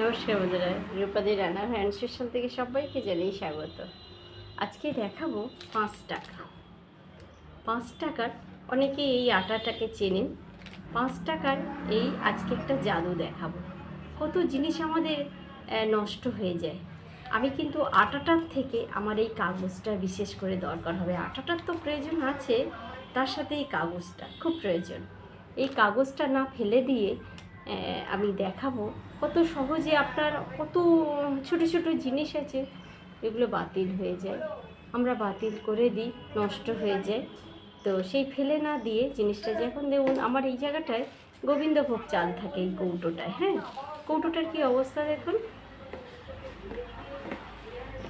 নমস্কার বন্ধুরা, রূপাদি রান্না হ্যান্ড স্টেশন থেকে সবাইকে জানিয়ে স্বাগত। আজকে দেখাবো পাঁচ টাকা। পাঁচ টাকার অনেকে এই আটাটাকে চেনেন। পাঁচ টাকার এই আজকে একটা জাদু দেখাবো। কত জিনিস আমাদের নষ্ট হয়ে যায়। আমি কিন্তু আটাটার থেকে আমার এই কাগজটা বিশেষ করে দরকার হবে। আটাটার তো প্রয়োজন আছে, তার সাথে এই কাগজটা খুব প্রয়োজন। এই কাগজটা না ফেলে দিয়ে আমি দেখাবো। কত সহজে আপনার কত ছোট ছোট জিনিস আছে, এগুলো বাতিল হয়ে যায়। আমরা বাতিল করে দিই, নষ্ট হয়ে যায়। তো সেই ফেলে না দিয়ে জিনিসটা যখন দেখুন, আমার এই জায়গাটায় গোবিন্দভোগ চাল থাকে এই কৌটোটায় হ্যাঁ? কৌটোটার কি অবস্থা দেখুন?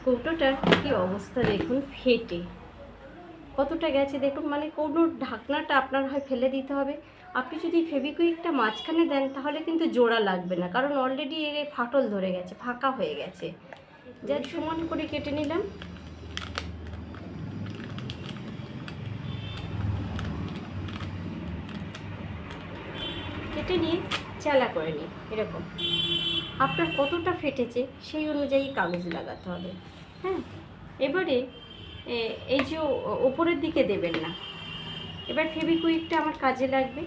কৌটোটার কি অবস্থা দেখুন? ফেটে। কতটা গেছে দেখুন মানে কোনো ঢাকনাটা আপনার হয় ফেলে দিতে হবে। আপনি যদি ফেবিকুইকটা মাঝখানে দেন, তাহলে কিন্তু জোড়া লাগবে না, কারণ অলরেডি এর ফাটল ধরে গেছে, ফাঁকা হয়ে গেছে। যার সমান করে কেটে নিলাম। কেটে নিয়ে চালা করে নিই, এরকম। আপনার কতটা ফেটেছে, সেই অনুযায়ী কাগজ লাগাতে হবে হ্যাঁ? এবারে এই যে ওপরের দিকে দেবেন না। এবার ফেবিকুইকটা আমার কাজে লাগবে।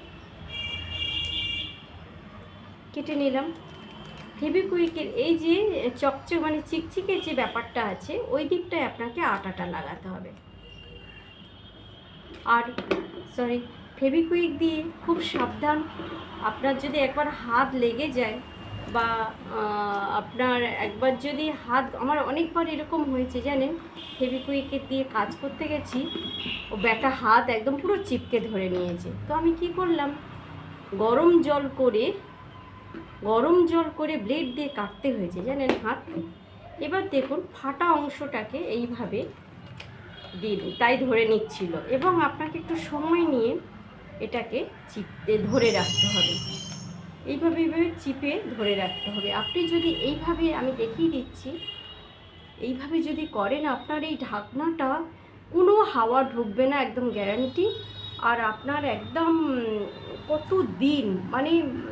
কেটে নিলাম। ফেবিকুইকের এই যে চকচক মানে চিকচিকে যে ব্যাপারটা আছে, ওই দিকটায় আপনাকে আটাটা লাগাতে হবে। আর সরি ফেবিকুইক দিয়ে খুব সাবধান। আপনার যদি একবার হাত লেগে যায় বা আপনার একবার যদি হাত, আমার অনেকবার এরকম হয়েছে জানেন ফেবিকুইকের দিয়ে কাজ করতে গেছি, ও ব্যাটা হাত একদম পুরো চিপকে ধরে নিয়েছে। তো আমি কি করলাম? গরম জল করে গরম জল করে ব্লেড দিয়ে কাটতে হয়েছে, জানেন হাত? এবার দেখুন, ফাটা অংশটাকে এইভাবে দিন, তাই ধরে নিচ্ছিল। এবং আপনাকে একটু সময় নিয়ে এটাকে চিপতে ধরে রাখতে হবে। এইভাবে এইভাবে চিপে ধরে রাখতে হবে। আপনি যদি এইভাবে, আমি দেখিয়ে দিচ্ছি, এইভাবে যদি করেন, আপনার এই ঢাকনাটা কোনো হাওয়া ঢুকবে না, একদম গ্যারান্টি আর আপনার একদম কত দিন মানে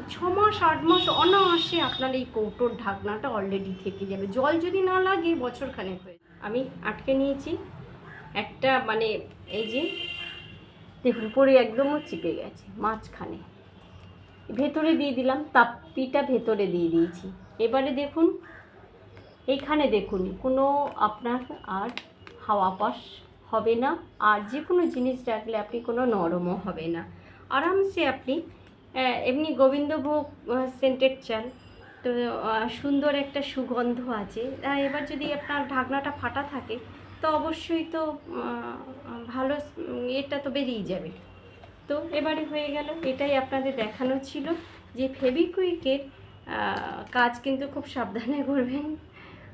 ছ মাস, আট মাস অনায়াসে আপনার এই কৌটোর ঢাকনাটা অলরেডি থেকে যাবে। জল যদি না লাগে বছর খানেক হয়ে আমি আটকে নিয়েছি। একটা মানে এই যে, দেখুন, পরে একদমও চিপে গেছে, মাঝখানে। ভেতরে দিয়ে দিলাম তাপ্পিটা ভেতরে দিয়ে দিয়েছি। এবারে দেখুন, এইখানে দেখুন, কোনো আপনার আর হাওয়া পাস হবে না, আর যে কোনো জিনিস রাখলে আপনি কোনো নরমও হবে না। আরামসে আপনি এমনি গোবিন্দভোগ সেন্টেড চাল, তো সুন্দর একটা সুগন্ধ আছে। এবার যদি আপনার ঢাকনাটা ফাটা থাকে, তো অবশ্যই তো ভালো এটা তো বেরিয়ে যাবে। তো এবারে হয়ে গেল, এটাই আপনাদের দেখানো ছিল যে ফেবিকুইকের কাজ কিন্তু খুব সাবধানে করবেন।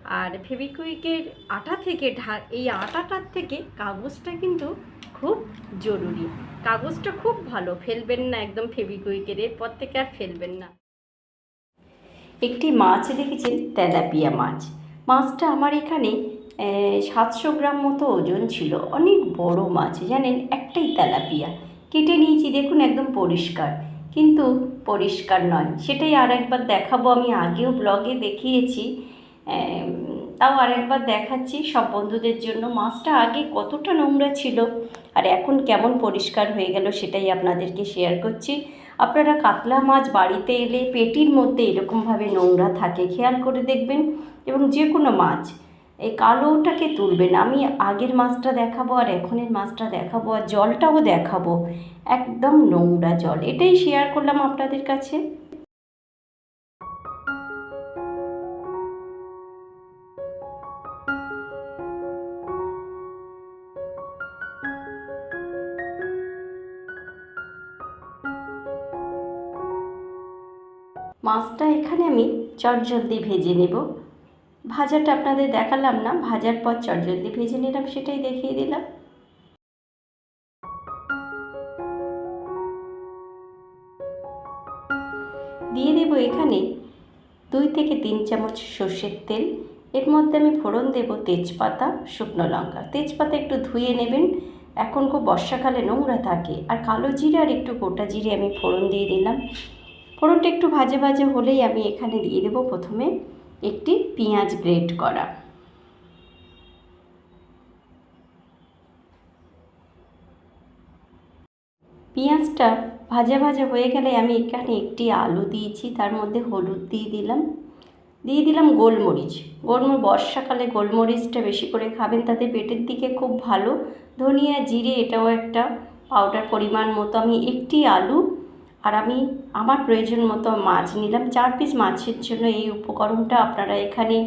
আর ফেবিকুইকের আটা থেকে ঢা, এই আটাটার থেকে কাগজটা কিন্তু খুব জরুরি। কাগজটা খুব ভালো, ফেলবেন না একদম ফেবিকুইকের এরপর থেকে আর ফেলবেন না। একটি মাছ দেখেছেন তেলাপিয়া মাছ। মাছটা আমার এখানে সাতশো গ্রাম মতো ওজন ছিল। অনেক বড় মাছ, জানেন? একটাই তেলাপিয়া। কেটে নিয়েছি, দেখুন, একদম পরিষ্কার। কিন্তু পরিষ্কার নয়। সেটাই আর একবার দেখাবো। আমি আগেও ব্লগে দেখিয়েছি তাও আরেকবার দেখাচ্ছি সব বন্ধুদের জন্য। মাছটা আগে কতটা নোংরা ছিল আর এখন কেমন পরিষ্কার হয়ে গেল সেটাই আপনাদেরকে শেয়ার করছি। আপনারা কাতলা মাছ বাড়িতে এলে পেটির মধ্যে এরকমভাবে নোংরা থাকে, খেয়াল করে দেখবেন। এবং যে কোনো মাছ, এই কালোটাকে তুলবেন। আমি আগের মাছটা দেখাবো আর এখনের মাছটা দেখাবো আর জলটাও দেখাবো। একদম নোংরা জল। এটাই শেয়ার করলাম আপনাদের কাছে। মাছটা এখানে আমি চটজলদি ভেজে নেব। ভাজাটা আপনাদের দেখালাম না, ভাজার পর চটজলদি ভেজে নিলাম, সেটাই দেখিয়ে দিলাম। দিয়ে দেব এখানে দুই থেকে তিন চামচ সর্ষের তেল। এর মধ্যে আমি ফোড়ন দেব তেজপাতা, শুকনো লঙ্কা। তেজপাতা একটু ধুয়ে নেবেন, এখন খুব বর্ষাকালে নোংরা থাকে। আর কালো জিরে আর একটু গোটা জিরে আমি ফোড়ন দিয়ে দিলাম। ফোড়নটা একটু ভাজে ভাজে হলেই আমি এখানে দিয়ে দেবো প্রথমে একটি পেঁয়াজ গ্রেট করা। পেঁয়াজটা ভাজা ভাজা হয়ে গেলে আমি এখানে একটি আলু দিয়েছি, তার মধ্যে হলুদ দিয়ে দিলাম। দিয়ে দিলাম গোলমরিচ। গোলমরিচ বর্ষাকালে গোলমরিচটা বেশি করে খাবেন, তাতে পেটের দিকে খুব ভালো। ধনিয়া, জিরে, এটাও একটা পাউডার পরিমাণ মতো। আমি একটি আলু আর আমি আমার প্রয়োজন মতো মাছ নিলাম। চার পিস মাছের জন্য এই উপকরণটা আপনারা এখানে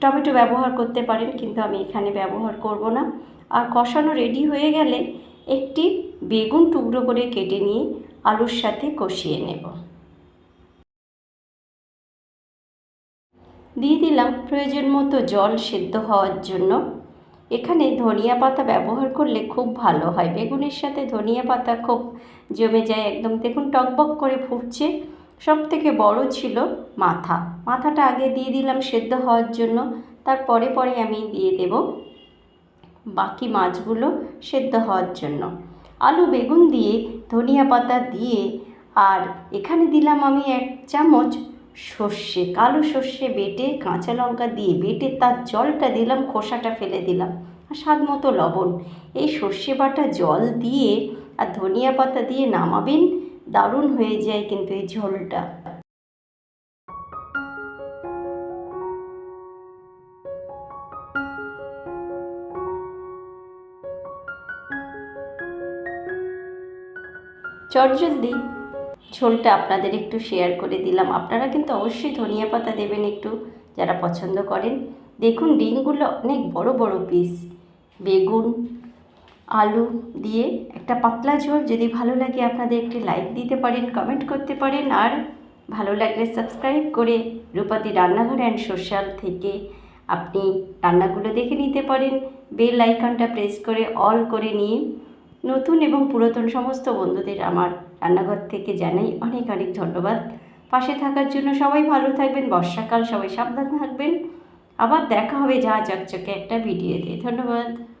টমেটো ব্যবহার করতে পারেন, কিন্তু আমি এখানে ব্যবহার করব না। আর কষানো রেডি হয়ে গেলে একটি বেগুন টুকরো করে কেটে নিয়ে আলুর সাথে কষিয়ে নেব। দিয়ে দিলাম প্রয়োজন মতো জল সেদ্ধ হওয়ার জন্য। এখানে ধনিয়া পাতা ব্যবহার করলে খুব ভালো হয়। বেগুনের সাথে ধনিয়া পাতা খুব জমে যায় একদম। দেখুন, টকবক করে ফুটছে। সব থেকে বড় ছিল মাথা। মাথাটা আগে দিয়ে দিলাম সেদ্ধ হওয়ার জন্য। তারপরে পরে আমি দিয়ে দেব বাকি মাছগুলো সেদ্ধ হওয়ার জন্য। আলু, বেগুন দিয়ে ধনিয়া পাতা দিয়ে আর এখানে দিলাম আমি এক চামচ সর্ষে, কালো সর্ষে বেটে কাঁচা লঙ্কা দিয়ে বেটে তার জলটা দিলাম, খোসাটা ফেলে দিলাম। আর স্বাদ মতো লবণ। এই সর্ষে বাটা জল দিয়ে আর ধনিয়া পাতা দিয়ে নামাবেন, দারুণ হয়ে যায় কিন্তু এই ঝোলটা। চটজলদি ঝোলটা আপনাদের একটু শেয়ার করে দিলাম। আপনারা কিন্তু অবশ্যই ধনিয়া পাতা দেবেন একটু, যারা পছন্দ করেন। দেখুন, ডিমগুলো অনেক বড় বড় পিস বেগুন, আলু দিয়ে একটা পাতলা ঝোল যদি ভালো লাগে আপনাদের একটি লাইক দিতে পারেন কমেন্ট করতে পারেন। আর ভালো লাগলে সাবস্ক্রাইব করে রূপাদি রান্নাঘর অ্যান্ড সোশ্যাল থেকে আপনি রান্নাগুলো দেখে নিতে পারেন। বেল আইকনটা প্রেস করে অল করে নিয়ে নতুন এবং পুরাতন সমস্ত বন্ধুদের আমার রান্নাঘর থেকে জানাই অনেক অনেক ধন্যবাদ। পাশে থাকার জন্য সবাই ভালো থাকবেন, বর্ষাকাল সবাই সাবধান থাকবেন। আবার দেখা হবে, যা চকচকে একটা ভিডিওতে ধন্যবাদ।